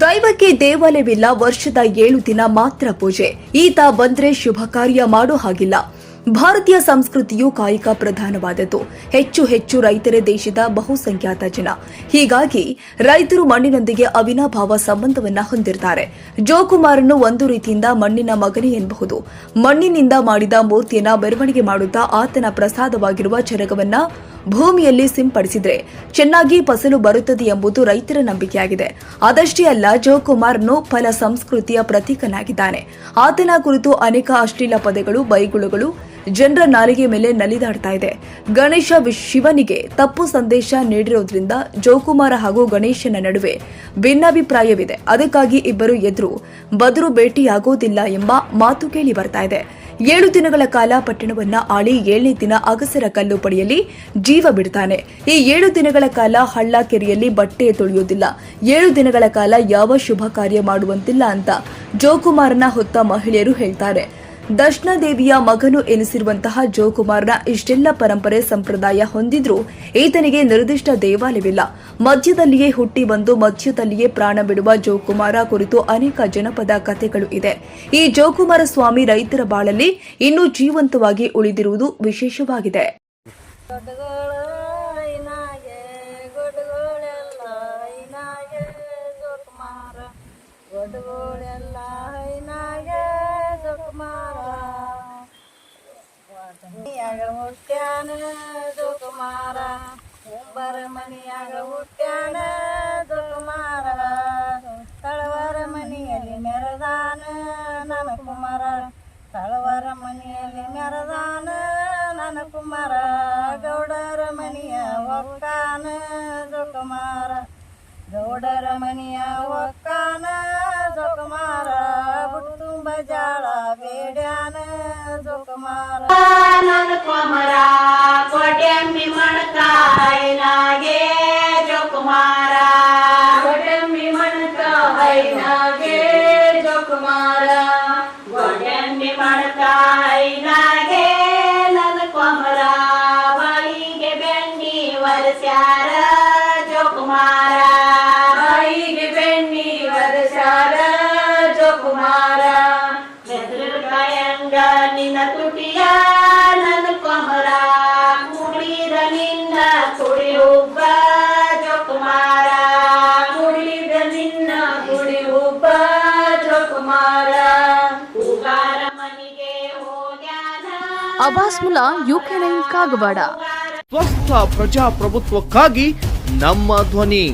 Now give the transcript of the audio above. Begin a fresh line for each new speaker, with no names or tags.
ದೈವಕ್ಕೆ ದೇವಾಲಯವಿಲ್ಲ, ವರ್ಷದ ಏಳು ದಿನ ಮಾತ್ರ ಪೂಜೆ. ಈತ ಬಂದ್ರೆ ಶುಭ ಕಾರ್ಯ ಮಾಡೋ ಹಾಗಿಲ್ಲ. ಭಾರತೀಯ ಸಂಸ್ಕೃತಿಯು ಕಾಯಿಕ ಪ್ರಧಾನವಾದದ್ದು. ಹೆಚ್ಚು ಹೆಚ್ಚು ರೈತರೇ ದೇಶದ ಬಹುಸಂಖ್ಯಾತ ಜನ. ಹೀಗಾಗಿ ರೈತರು ಮಣ್ಣಿನೊಂದಿಗೆ ಅವಿನಾಭಾವ ಸಂಬಂಧವನ್ನ ಹೊಂದಿರ್ತಾರೆ. ಜೋಕುಮಾರನು ಒಂದು ರೀತಿಯಿಂದ ಮಣ್ಣಿನ ಮಗನಿ ಎನ್ನಬಹುದು ಮಣ್ಣಿನಿಂದ ಮಾಡಿದ ಮೂರ್ತಿಯನ್ನ ಮೆರವಣಿಗೆ ಮಾಡುತ್ತಾ ಆತನ ಪ್ರಸಾದವಾಗಿರುವ ಚರಗವನ್ನ ಭೂಮಿಯಲ್ಲಿ ಸಿಂಪಡಿಸಿದ್ರೆ ಚೆನ್ನಾಗಿ ಫಸಲು ಬರುತ್ತದೆ ಎಂಬುದು ರೈತರ ನಂಬಿಕೆಯಾಗಿದೆ. ಅದಷ್ಟೇ ಅಲ್ಲ ಜೋಕುಮಾರ್ ಫಲ ಸಂಸ್ಕೃತಿಯ ಪ್ರತೀಕನಾಗಿದ್ದಾನೆ. ಆತನ ಕುರಿತು ಅನೇಕ ಅಶ್ಲೀಲ ಪದಗಳು, ಬೈಗುಳುಗಳು ಜನರ ನಾಲಿಗೆ ಮೇಲೆ ನಲಿದಾಡ್ತಾ ಇದೆ. ಗಣೇಶ ಶಿವನಿಗೆ ತಪ್ಪು ಸಂದೇಶ ನೀಡಿರೋದ್ರಿಂದ ಜೋಕುಮಾರ ಹಾಗೂ ಗಣೇಶನ ನಡುವೆ ಭಿನ್ನಾಭಿಪ್ರಾಯವಿದೆ. ಅದಕ್ಕಾಗಿ ಇಬ್ಬರು ಎದುರು ಬದರು ಭೇಟಿಯಾಗೋದಿಲ್ಲ ಎಂಬ ಮಾತು ಕೇಳಿ ಬರ್ತಾ ಇದೆ. ಏಳು ದಿನಗಳ ಕಾಲ ಪಟ್ಟಣವನ್ನ ಆಳಿ ಏಳನೇ ದಿನ ಅಗಸರ ಕಲ್ಲು ಪಡೆಯಲಿ ಜೀವ ಬಿಡ್ತಾನೆ. ಈ ಏಳು ದಿನಗಳ ಕಾಲ ಹಳ್ಳ ಕೆರೆಯಲ್ಲಿ ಬಟ್ಟೆ ತೊಳೆಯೋದಿಲ್ಲ ಏಳು ದಿನಗಳ ಕಾಲ ಯಾವ ಶುಭ ಕಾರ್ಯ ಮಾಡುವಂತಿಲ್ಲ ಅಂತ ಜೋಕುಮಾರನ ಹೊತ್ತ ಮಹಿಳೆಯರು ಹೇಳ್ತಾರೆ. ದರ್ಶನಾದೇವಿಯ ಮಗನು ಎನಿಸಿರುವಂತಹ ಜೋಕುಮಾರ್ನ ಇಷ್ಟೆಲ್ಲ ಪರಂಪರೆ ಸಂಪ್ರದಾಯ ಹೊಂದಿದ್ರೂ ಈತನಿಗೆ ನಿರ್ದಿಷ್ಟ ದೇವಾಲಯವಿಲ್ಲ. ಮಧ್ಯದಲ್ಲಿಯೇ ಹುಟ್ಟಿ ಬಂದು ಮಧ್ಯದಲ್ಲಿಯೇ ಪ್ರಾಣ ಬಿಡುವ ಜೋಕುಮಾರ ಕುರಿತು ಅನೇಕ ಜನಪದ ಕಥೆಗಳು ಇದೆ. ಈ ಜೋಕುಮಾರ ಸ್ವಾಮಿ ರೈತರ ಬಾಳಲ್ಲಿ ಇನ್ನೂ ಜೀವಂತವಾಗಿ ಉಳಿದಿರುವುದು ವಿಶೇಷವಾಗಿದೆ.
ದೊಡ್ಡಗಳು ಹುಟ್ಟ್ಯಾನ ಜೋಕುಮಾರ ಮುಂಬರ ಮನಿಯಾಗ ಹುಟ್ಟ್ಯಾನ ಜೋಕುಮಾರ ತಳವರ ಮನೆಯಲ್ಲಿ ಮೆರದಾನ ನನ್ನ ಕುಮಾರ ತಳವರ ಮನೆಯಲ್ಲಿ ಮೆರದಾನ ನನ್ನ ಕುಮಾರ ಗೌಡರ ಮನೆಯ ಒಕ್ಕಾನ ಜೋಕುಮಾರ ಗೌಡರ ಮನೆಯ ಒಕ್ಕಾನ ಜೋಕುಮಾರ ಬುಟ್ಟು ತುಂಬ ಜಾಳ ಬೇಡ್ಯಾನ ಜೋಕುಮಾರ
ನನ್ನ ಕೊಮರ ನಿನ್ನ ಕುಡಿ ಉಬ್ಬ ಜೋಕುಮಾರ. ಕುಡಿದ ನಿನ್ನ ಕುಡಿ ಉಬ್ಬ ಜೋಕುಮಾರ. ಉಗಾರ ಮನಿಗೆ ಹೋಗ್ಯಾನ.
Abbas Mulla UK nine Kagwad.
ಸ್ವಸ್ಥ ಪ್ರಜಾಪ್ರಭುತ್ವಕ್ಕಾಗಿ ನಮ್ಮ ಧ್ವನಿ.